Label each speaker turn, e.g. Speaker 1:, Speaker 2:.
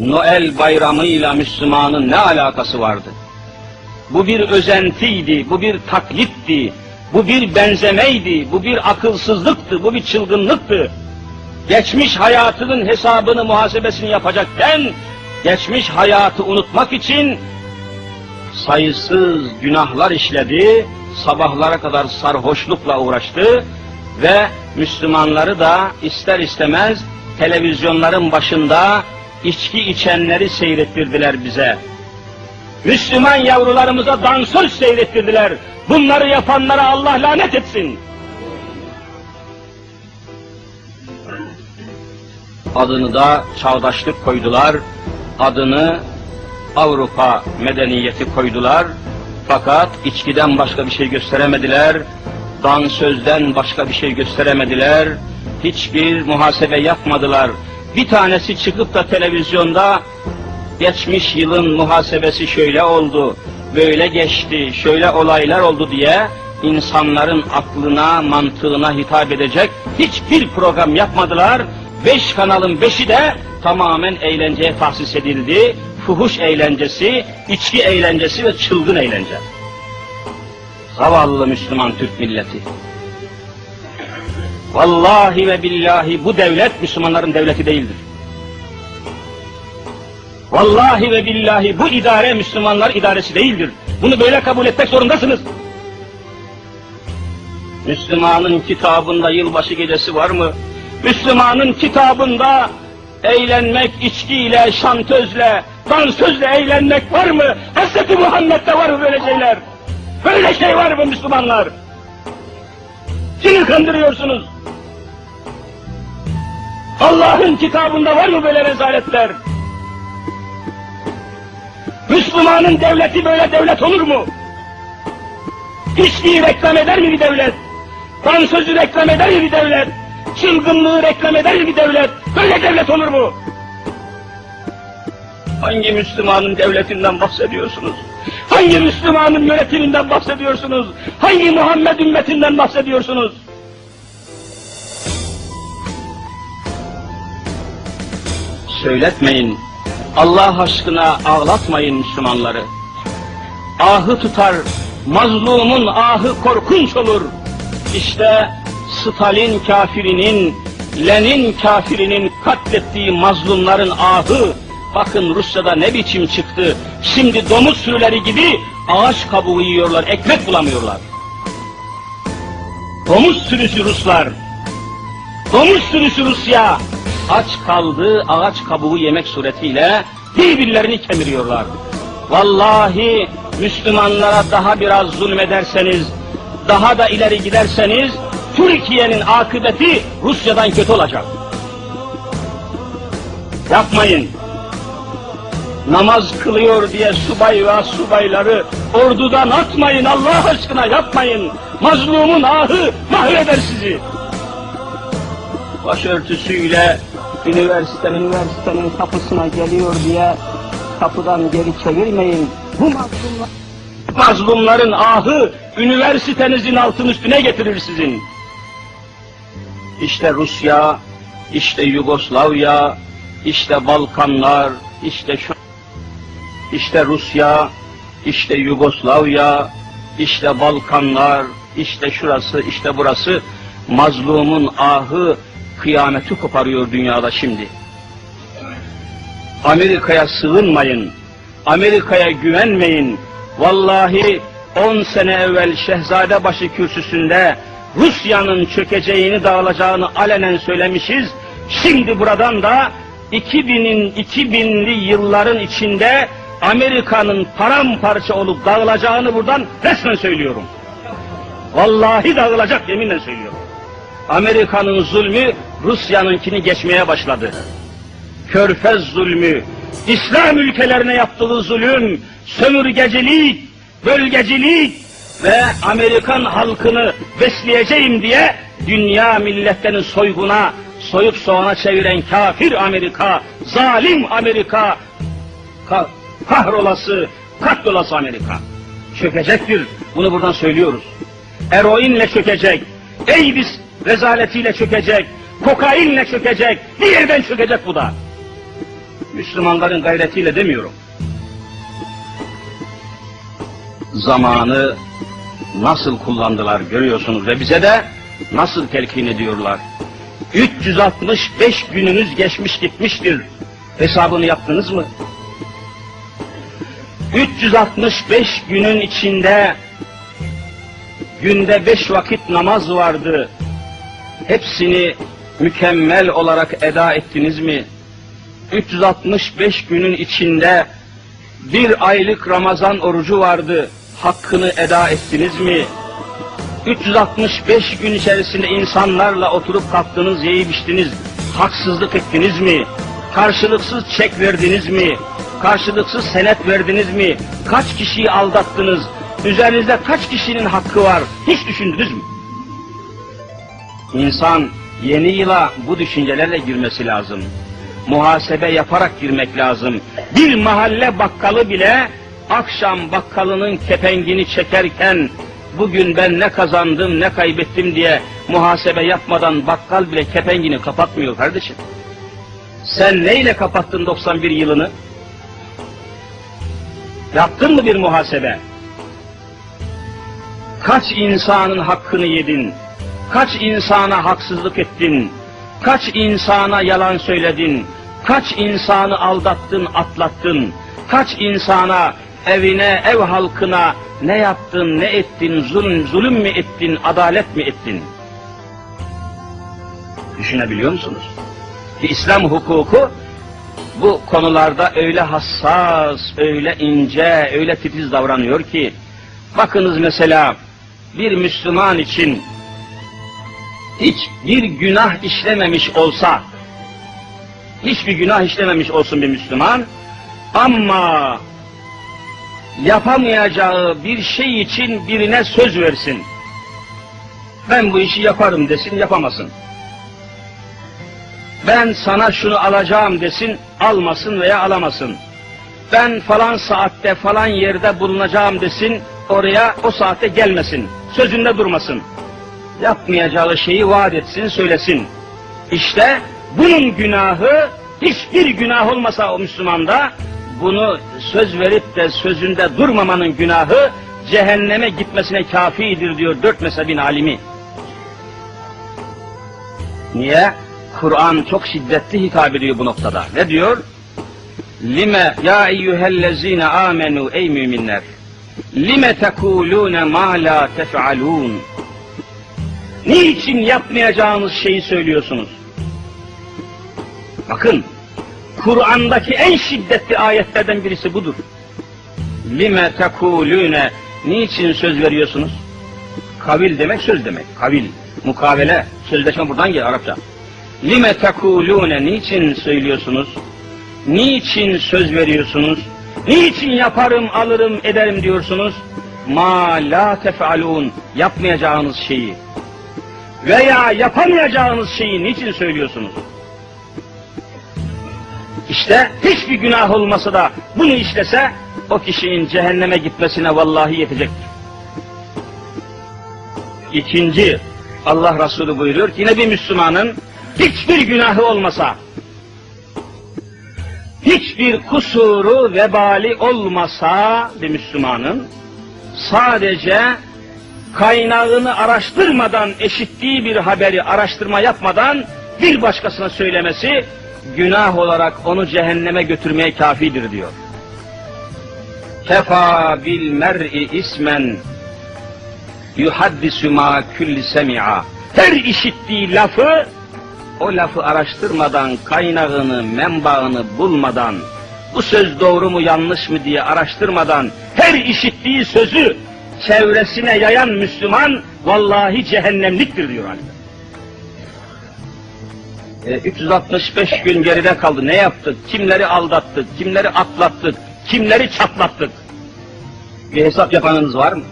Speaker 1: Noel bayramıyla Müslümanın ne alakası vardı? Bu bir özentiydi, bu bir taklitti, bu bir benzemeydi, bu bir akılsızlıktı, bu bir çılgınlıktı. Geçmiş hayatının hesabını, muhasebesini yapacakken, geçmiş hayatı unutmak için sayısız günahlar işledi, sabahlara kadar sarhoşlukla uğraştı ve Müslümanları da ister istemez televizyonların başında içki içenleri seyrettirdiler bize. Müslüman yavrularımıza dansöz seyrettirdiler. Bunları yapanlara Allah lanet etsin. Adını da çağdaşlık koydular. Adını Avrupa medeniyeti koydular. Fakat içkiden başka bir şey gösteremediler. Dansözden başka bir şey gösteremediler. Hiçbir muhasebe yapmadılar. Bir tanesi çıkıp da televizyonda geçmiş yılın muhasebesi şöyle oldu, böyle geçti, şöyle olaylar oldu diye insanların aklına, mantığına hitap edecek hiçbir program yapmadılar. Beş kanalın beşi de tamamen eğlenceye tahsis edildi. Fuhuş eğlencesi, içki eğlencesi ve çılgın eğlence. Zavallı Müslüman Türk milleti. Vallahi ve billahi bu devlet Müslümanların devleti değildir. Vallahi ve billahi bu idare Müslümanlar idaresi değildir. Bunu böyle kabul etmek zorundasınız. Müslümanın kitabında yılbaşı gecesi var mı? Müslümanın kitabında eğlenmek içkiyle, şantözle, dansözle eğlenmek var mı? Hz. Muhammed'de var mı böyle şeyler? Böyle şey var mı Müslümanlar? Kimi kandırıyorsunuz? Allah'ın kitabında var mı böyle rezaletler? Müslümanın devleti böyle devlet olur mu? İçkiyi reklam eder mi bir devlet? Dansözü reklam eder mi bir devlet? Çılgınlığı reklam eder mi bir devlet? Böyle devlet olur mu? Hangi Müslümanın devletinden bahsediyorsunuz? Hangi Müslümanın yönetiminden bahsediyorsunuz? Hangi Muhammed ümmetinden bahsediyorsunuz? Söyletmeyin. Allah aşkına ağlatmayın Müslümanları. Ahı tutar, mazlumun ahı korkunç olur. İşte Stalin kafirinin, Lenin kafirinin katlettiği mazlumların ahı, bakın Rusya'da ne biçim çıktı. Şimdi domuz sürüleri gibi ağaç kabuğu yiyorlar, ekmek bulamıyorlar. Domuz sürüsü Ruslar, domuz sürüsü Rusya, aç kaldı ağaç kabuğu yemek suretiyle birbirlerini kemiriyorlar. Vallahi Müslümanlara daha biraz zulmederseniz, daha da ileri giderseniz Türkiye'nin akıbeti Rusya'dan kötü olacak. Yapmayın. Namaz kılıyor diye subay ve subayları ordudan atmayın Allah aşkına yapmayın. Mazlumun ahı mahveder sizi. Başörtüsüyle üniversite üniversitenin kapısına geliyor diye kapıdan geri çevirmeyin. Bu mazlumlar, mazlumların ahı üniversitenizin altın üstüne getirir sizin. İşte Rusya, işte Yugoslavya, işte Balkanlar, işte şu işte Rusya, işte Yugoslavya, işte Balkanlar, işte şurası, işte burası mazlumun ahı kıyameti koparıyor dünyada şimdi. Amerika'ya sığınmayın, Amerika'ya güvenmeyin. Vallahi 10 sene evvel Şehzadebaşı kürsüsünde Rusya'nın çökeceğini, dağılacağını alenen söylemişiz. Şimdi buradan da 2000'in 2000'li yılların içinde Amerika'nın paramparça olup dağılacağını buradan resmen söylüyorum. Vallahi dağılacak yeminle söylüyorum. Amerika'nın zulmü Rusya'nınkini geçmeye başladı. Körfez zulmü, İslam ülkelerine yaptığı zulüm, sömürgecilik, bölgecilik ve Amerikan halkını besleyeceğim diye dünya milletlerin soyguna, soyup soğana çeviren kafir Amerika, zalim Amerika, ka kahrolası, katlolası Amerika. Çökecektir. Bunu buradan söylüyoruz. Eroinle çökecek. Eybis rezaletiyle çökecek. Kokainle çökecek. Bir yerden çökecek bu da. Müslümanların gayretiyle demiyorum. Zamanı nasıl kullandılar görüyorsunuz ve bize de nasıl telkin ediyorlar. 365 gününüz geçmiş gitmiştir. Hesabını yaptınız mı? 365 günün içinde günde beş vakit namaz vardı. Hepsini mükemmel olarak eda ettiniz mi? 365 günün içinde bir aylık Ramazan orucu vardı. Hakkını eda ettiniz mi? 365 gün içerisinde insanlarla oturup kalktınız, yiyip içtiniz, haksızlık ettiniz mi? Karşılıksız çek verdiniz mi? Karşılıksız senet verdiniz mi? Kaç kişiyi aldattınız? Üzerinizde kaç kişinin hakkı var? Hiç düşündünüz mü? İnsan yeni yıla bu düşüncelerle girmesi lazım. Muhasebe yaparak girmek lazım. Bir mahalle bakkalı bile akşam bakkalının kepengini çekerken bugün ben ne kazandım ne kaybettim diye muhasebe yapmadan bakkal bile kepengini kapatmıyor kardeşim. Sen neyle kapattın 91 yılını? Yaptın mı bir muhasebe? Kaç insanın hakkını yedin? Kaç insana haksızlık ettin? Kaç insana yalan söyledin? Kaç insanı aldattın, atlattın? Kaç insana, evine, ev halkına ne yaptın, ne ettin, zulüm, zulüm mü ettin, adalet mi ettin? Düşünebiliyor musunuz? Ki İslam hukuku bu konularda öyle hassas, öyle ince, öyle titiz davranıyor ki, bakınız mesela bir Müslüman için hiç bir günah işlememiş olsa, hiçbir günah işlememiş olsun bir Müslüman, ama yapamayacağı bir şey için birine söz versin. Ben bu işi yaparım desin, yapamasın. Ben sana şunu alacağım desin, almasın veya alamasın. Ben falan saatte falan yerde bulunacağım desin, oraya o saate gelmesin. Sözünde durmasın. Yapmayacağı şeyi vaat etsin, söylesin. İşte bunun günahı, hiçbir günah olmasa o Müslümanda, bunu söz verip de sözünde durmamanın günahı, cehenneme gitmesine kafidir diyor dört mezhebin alimi. Niye? Kur'an çok şiddetli hitap ediyor bu noktada. Ne diyor? Lime ya eyyühellezine amenu ey müminler. Lime tekulune ma la tef'alun. Niçin yapmayacağınız şeyi söylüyorsunuz? Bakın, Kur'an'daki en şiddetli ayetlerden birisi budur. Lime tekulune niçin söz veriyorsunuz? Kavil demek söz demek. Kavil, mukavele, sözleşme buradan geliyor Arapça. Lime tekulune niçin söylüyorsunuz? Niçin söz veriyorsunuz? Niçin yaparım, alırım, ederim diyorsunuz? Ma la tef'alun yapmayacağınız şeyi veya yapamayacağınız şeyi niçin söylüyorsunuz? İşte hiçbir günah olmasa da bunu işlese o kişinin cehenneme gitmesine vallahi yetecektir. İkinci Allah Resulü buyuruyor ki yine bir Müslümanın hiçbir günahı olmasa hiçbir kusuru vebali olmasa bir Müslümanın sadece kaynağını araştırmadan eşittiği bir haberi araştırma yapmadan bir başkasına söylemesi günah olarak onu cehenneme götürmeye kafidir diyor. Kefa bil mer'i ismen yuhaddisu ma kulli semi'a. Her işittiği lafı o lafı araştırmadan, kaynağını, menbaını bulmadan, bu söz doğru mu yanlış mı diye araştırmadan her işittiği sözü çevresine yayan Müslüman vallahi cehennemliktir diyor Ali. E, 365 gün geride kaldı. Ne yaptık? Kimleri aldattık? Kimleri atlattık? Kimleri çatlattık? Bir hesap yapanınız var mı?